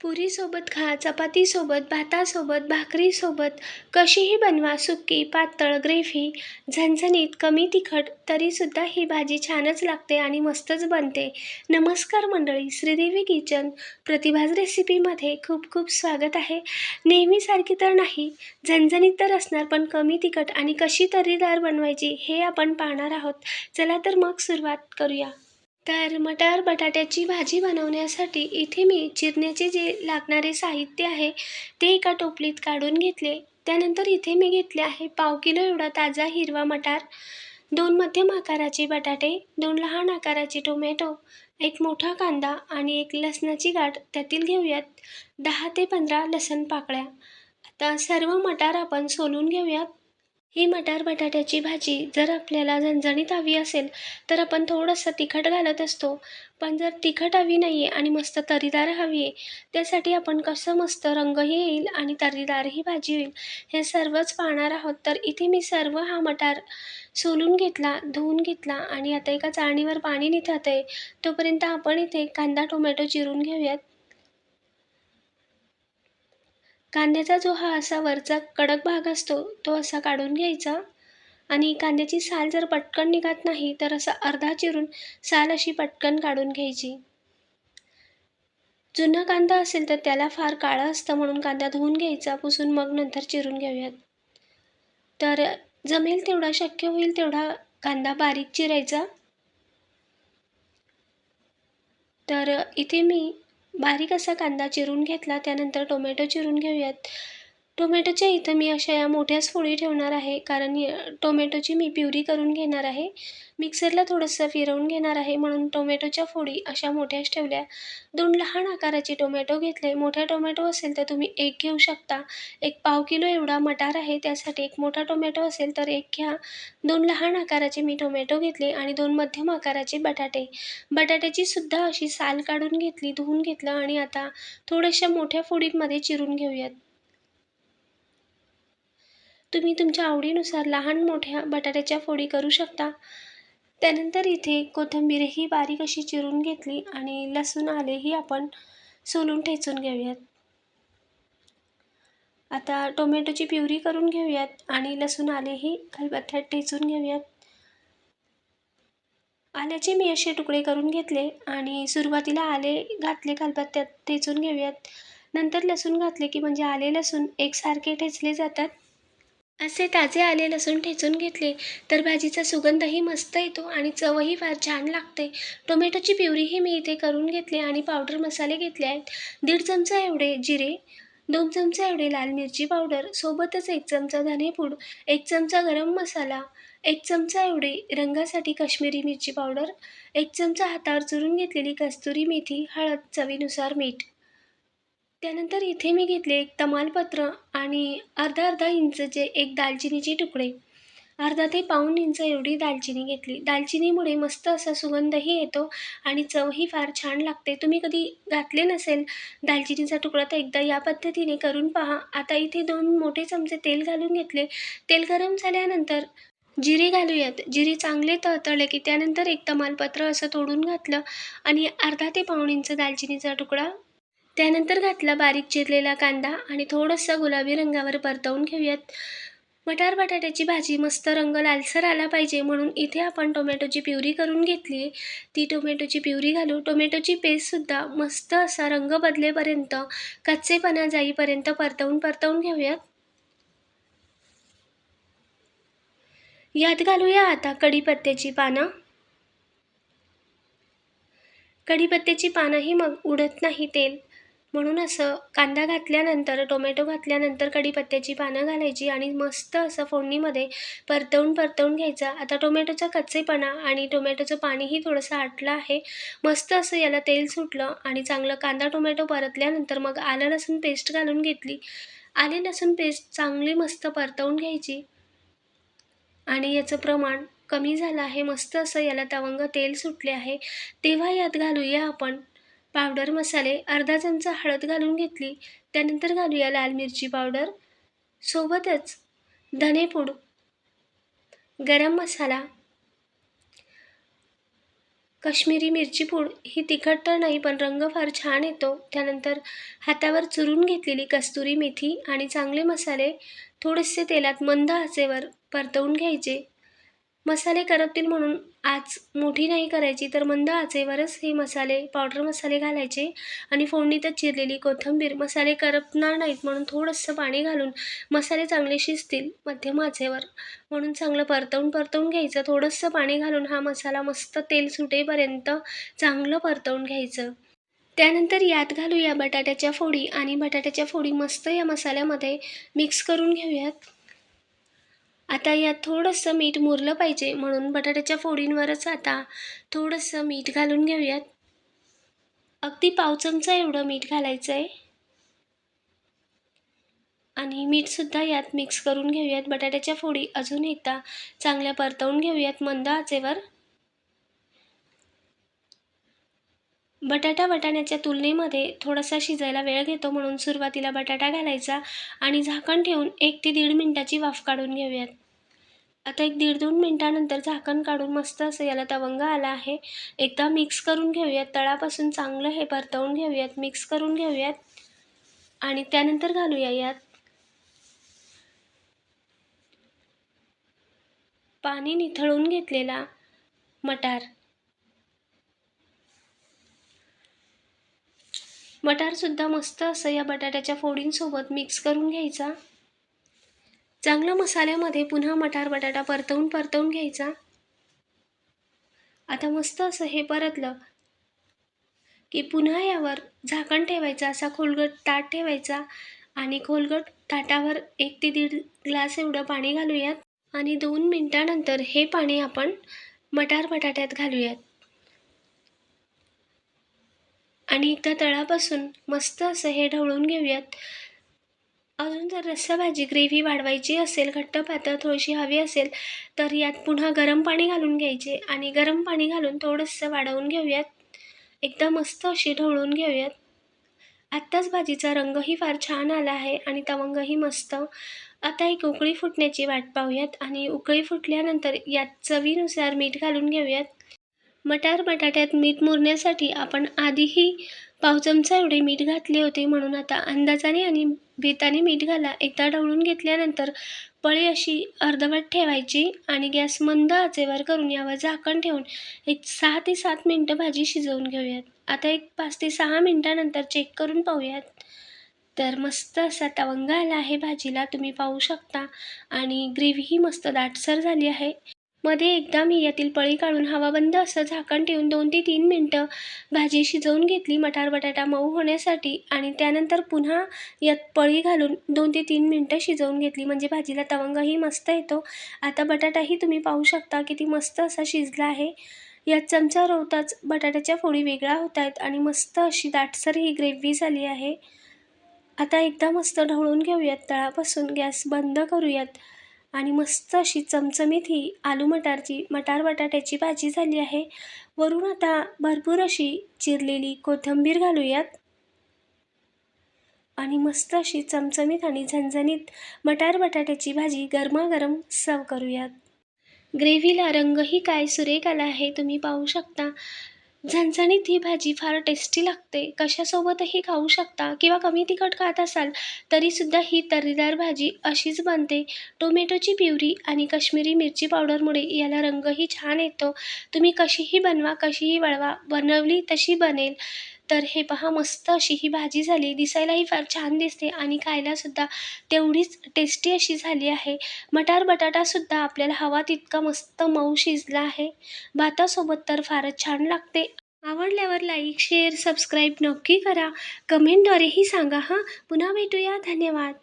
पुरीसोबत खा चपातीसोबत भातासोबत भाकरीसोबत कशीही बनवा सुक्की पातळ ग्रेव्ही झणझणीत कमी तिखट तरीसुद्धा ही भाजी छानच लागते आणि मस्तच बनते. नमस्कार मंडळी श्रीदेवी किचन प्रतिभाज रेसिपीमध्ये खूप खूप स्वागत आहे. नेहमीसारखी तर नाही झणझणीत तर असणार पण कमी तिखट आणि कशी तर्रीदार बनवायची हे आपण पाहणार आहोत. चला तर मग सुरुवात करूया. तर मटार बटाट्याची भाजी बनवण्यासाठी इथे मी चिरण्याचे जे लागणारे साहित्य आहे ते एका टोपलीत काढून घेतले. त्यानंतर इथे मी घेतले आहे पाव किलो एवढा ताजा हिरवा मटार दोन मध्यम आकाराचे बटाटे दोन लहान आकाराचे टोमॅटो एक मोठा कांदा आणि एक लसणाची गाठ त्यातील घेऊयात दहा ते पंधरा लसण पाकळ्या. आता सर्व मटार आपण सोलून घेऊयात. ही मटार बटाट्याची भाजी जर आपल्याला झणझणीत हवी असेल तर आपण थोडंसं तिखट घालत असतो. पण जर तिखट हवी नाही आहे आणि मस्त तर्रीदार हवी आहे त्यासाठी आपण कसं मस्त रंगही येईल आणि तर्रीदारही भाजी होईल हे सर्वच पाहणार आहोत. तर इथे मी सर्व हा मटार सोलून घेतला धुवून घेतला आणि आता एका चाळणीवर पाणी निथळत आहे तोपर्यंत आपण इथे कांदा टोमॅटो चिरून घेऊयात. कांद्याचा जो हा असा वरचा कडक भाग असतो तो असा काढून घ्यायचा. आणि कांद्याची साल जर पटकन निघत नाही तर असा अर्धा चिरून साल अशी पटकन काढून घ्यायची. जुना कांदा असेल तर त्याला फार काळं असतं म्हणून कांदा धुवून घ्यायचा पुसून मग नंतर चिरून घेऊयात. तर जमेल तेवढा शक्य होईल तेवढा कांदा बारीक चिरायचा. तर इथे मी बारीक असा कांदा चिरून घेतला त्यानंतर टोमॅटो चिरून घेऊयात. टोमॅटोच्या इथं मी अशा या मोठ्याच फोडी ठेवणार आहे. कारण टोमॅटोची मी प्युरी करून घेणार आहे. मिक्सरला थोडंसं फिरवून घेणार आहे. म्हणून टोमॅटोच्या फोडी अशा मोठ्याच ठेवल्या. दोन लहान आकाराचे टोमॅटो घेतले. मोठ्या टोमॅटो असेल तर तुम्ही एक घेऊ शकता. एक पाव किलो एवढा मटार आहे. त्यासाठी एक मोठा टोमॅटो असेल तर एक घ्या. दोन लहान आकाराचे मी टोमॅटो घेतले आणि दोन मध्यम आकाराचे बटाटे. बटाट्याची सुद्धा अशी साल काढून घेतली धुवून घेतलं आणि आता थोड्याशा मोठ्या फोडींमध्ये चिरून घेऊयात. तुम्ही तुमच्या आवडीनुसार लहान मोठ्या बटाट्याच्या फोडी करू शकता. त्यानंतर इथे कोथिंबीरही बारीक अशी चिरून घेतली आणि लसूण आलेही आपण सोलून ठेचून घेऊयात. आता टोमॅटोची प्युरी करून घेऊयात आणि लसूण आलेही खलबत्त्यात ठेचून घेऊयात. आल्याचे मी असे तुकडे करून घेतले आणि सुरुवातीला आले घातले खलबत्त्यात ठेचून घेऊयात. नंतर लसूण घातले की म्हणजे आले लसूण एकसारखे ठेचले जातात. असे ताजे आले लसूण ठेचून घेतले. तर भाजीचा सुगंधही मस्त येतो आणि चवही फार छान लागते. टोमॅटोची प्युरीही मी इथे करून घेतली आणि पावडर मसाले घेतले आहेत. दीड चमचा एवढे जिरे दोन चमचा एवढे लाल मिरची पावडर सोबतच एक चमचा धनेपूड एक चमचा गरम मसाला एक चमचा एवढे रंगासाठी काश्मीरी मिरची पावडर एक चमचा हातावर चुरून घेतलेली कस्तुरी मेथी हळद चवीनुसार मीठ. त्यानंतर इथे मी घेतले एक तमालपत्र आणि अर्धा अर्धा इंचचे एक दालचिनीचे तुकडे. अर्धा ते पाऊण इंच एवढी दालचिनी घेतली. दालचिनीमुळे मस्त असा सुगंधही येतो आणि चवही फार छान लागते. तुम्ही कधी घातले नसेल दालचिनीचा तुकडा तर एकदा या पद्धतीने करून पहा. आता इथे दोन मोठे चमचे तेल घालून घेतले. तेल गरम झाल्यानंतर जिरे घालूयात. जिरे चांगले तळतळले की त्यानंतर एक तमालपत्र असं तोडून घातलं आणि अर्धा ते पाऊण इंच दालचिनीचा तुकडा त्यानंतर घातला बारीक चिरलेला कांदा आणि थोडंसं गुलाबी रंगावर परतवून घेऊयात. मटार बटाट्याची भाजी मस्त रंग लालसर आला पाहिजे म्हणून इथे आपण टोमॅटोची प्युरी करून घेतली ती टोमॅटोची प्युरी घालू टोमॅटोची पेस्टसुद्धा मस्त असा रंग बदलेपर्यंत कच्चेपणा जाईपर्यंत परतवून परतवून घेऊयात. यात घालूया आता कढीपत्त्याची पानं. कढीपत्त्याची पानंही मग उडत नाही तेल. म्हणून असं कांदा घातल्यानंतर टोमॅटो घातल्यानंतर कढीपत्त्याची पानं घालायची आणि मस्त असं फोडणीमध्ये परतवून परतवून घ्यायचा. आता टोमॅटोचा कच्चेपणा आणि टोमॅटोचं पाणीही थोडंसं आटलं आहे. मस्त असं याला तेल सुटलं आणि चांगलं कांदा टोमॅटो परतल्यानंतर मग आलं लसूण पेस्ट घालून घेतली. आले लसूण पेस्ट चांगली मस्त परतवून घ्यायची. आणि याचं प्रमाण कमी झालं आहे. मस्त असं याला तवंग तेल सुटले आहे. तेव्हा यात घालूया आपण पावडर मसाले अर्धा चमचा हळद घालून घेतली. त्यानंतर घालूया लाल मिरची पावडर. सोबतच धनेपूड गरम मसाला कश्मीरी मिरची पूड. ही तिखट तर नाही पण रंग फार छान येतो. त्यानंतर हातावर चुरून घेतलेली कस्तुरी मेथी आणि चांगले मसाले थोडेसे तेलात मंद आचेवर परतवून घ्यायचे. मसाले करपतील म्हणून आज मोठी नाही करायची तर मंद आचेवरच हे मसाले पावडर मसाले घालायचे आणि फोडणीतच चिरलेली कोथिंबीर मसाले करपणार नाहीत म्हणून थोडंसं पाणी घालून मसाले चांगले शिजतील मध्यम आचेवर. म्हणून चांगलं परतवून परतवून घ्यायचं. थोडंसं पाणी घालून हा मसाला मस्त तेल सुटेपर्यंत चांगलं परतवून घ्यायचं. त्यानंतर यात घालूया बटाट्याच्या फोडी आणि बटाट्याच्या फोडी मस्त या मसाल्यामध्ये मिक्स करून घेऊयात. आता यात थोडंसं मीठ मुरलं पाहिजे म्हणून बटाट्याच्या फोडींवरच आता थोडंसं मीठ घालून घेऊयात. अगदी पाव चमचा एवढं मीठ घालायचं आहे आणि मीठसुद्धा यात मिक्स करून घेऊयात. बटाट्याच्या फोडी अजून एकदा चांगल्या परतवून घेऊयात मंद आचेवर. बटाटा वाटाण्याच्या तुलनेमध्ये थोडासा शिजायला वेळ घेतो म्हणून सुरुवातीला बटाटा घालायचा आणि झाकण ठेवून एक ते दीड मिनटाची वाफ काढून घेऊयात. आता एक दीड दोन मिनटानंतर झाकण काढून मस्त असं याला तवंग आला आहे. एकदा मिक्स करून घेऊयात. तळापासून चांगलं हे परतवून घेऊयात. मिक्स करून घेऊयात. आणि त्यानंतर घालूया यात. पाणी निथळून घेतलेला मटार. मटारसुद्धा मस्त असं या बटाट्याच्या फोडींसोबत मिक्स करून घ्यायचा. चांगलं मसाल्यामध्ये पुन्हा मटार बटाटा परतवून परतवून घ्यायचा. आता मस्त असं हे परतलं की पुन्हा यावर झाकण ठेवायचं असा खोलगट ताट ठेवायचा आणि खोलगट ताटावर एक ते दीड ग्लास एवढं पाणी घालूयात आणि दोन मिनटानंतर हे पाणी आपण मटार बटाट्यात घालूयात. आणि एकदा तळापासून मस्त असं हे ढवळून घेऊयात. अजून जर रस्सा भाजी ग्रेव्ही वाढवायची असेल घट्ट पातळ थोडीशी हवी असेल तर यात पुन्हा गरम पाणी घालून घ्यायचे. आणि गरम पाणी घालून थोडंसं वाढवून घेऊयात. एकदा मस्त अशी ढवळून घेऊयात. आत्ताच भाजीचा रंगही फार छान आला आहे आणि तवंगही मस्त. आता एक उकळी फुटण्याची वाट पाहूयात आणि उकळी फुटल्यानंतर यात चवीनुसार मीठ घालून घेऊयात. मटार बटाट्यात मीठ मुरण्यासाठी आपण आधीही पाव चमचा एवढे मीठ घातले होते म्हणून आता अंदाजाने आणि बेताने मीठ घाला. एकदा ढवळून घेतल्यानंतर पळी अशी अर्धवट ठेवायची आणि गॅस मंद आचेवर करून यावर झाकण ठेवून एक सहा ते सात मिनटं भाजी शिजवून घेऊयात. आता एक पाच ते सहा मिनटानंतर चेक करून पाहूयात. तर मस्त असा तवंगा आला आहे भाजीला तुम्ही पाहू शकता. आणि ग्रेव्हीही मस्त दाटसर झाली आहे. मध्ये एकदा मी यातील पळी काढून हवा बंद असं झाकण ठेवून दोन ते तीन मिनटं भाजी शिजवून घेतली मटार बटाटा मऊ होण्यासाठी आणि त्यानंतर पुन्हा यात पळी घालून दोन ते तीन मिनटं शिजवून घेतली. म्हणजे भाजीला तवंगही मस्त येतो. आता बटाटाही तुम्ही पाहू शकता किती मस्त असा शिजला आहे. यात चमचा रोवताच बटाट्याच्या फोडी वेगळ्या होत आहेत आणि मस्त अशी दाटसर ही ग्रेव्ही झाली आहे. आता एकदा मस्त ढवळून घेऊयात. तळापासून गॅस बंद करूयात. आणि मस्त अशी चमचमीत ही आलू मटारची मटार बटाट्याची भाजी झाली आहे. वरून आता भरपूर अशी चिरलेली कोथिंबीर घालूयात. आणि मस्त अशी चमचमीत आणि झणझणीत मटार बटाट्याची भाजी गरमागरम सर्व करूयात. ग्रेव्हीला रंगही काय सुरेख आला आहे तुम्ही पाहू शकता. झणझणीत ही भाजी फार टेस्टी लागते. कशासोबतही खाऊ शकता किंवा कमी तिखट खात असाल तरीसुद्धा ही तर्रीदार भाजी अशीच बनते. टोमॅटोची प्युरी आणि कश्मीरी मिरची पावडरमुळे याला रंगही छान येतो. तुम्ही कशीही बनवा कशीही वळवा बनवली तशी बनेल. तर हे पहा मस्त अशी ही भाजी झाली. दिसायलाही फार छान दिसते आणि खायलासुद्धा तेवढीच टेस्टी अशी झाली आहे. मटार बटाटासुद्धा आपल्याला हवा तितका मस्त मऊ शिजला आहे. भातासोबत तर फारच छान लागते. आवडल्यावर लाईक शेअर सबस्क्राईब नक्की करा. कमेंटद्वारेही सांगा हां. पुन्हा भेटूया. धन्यवाद.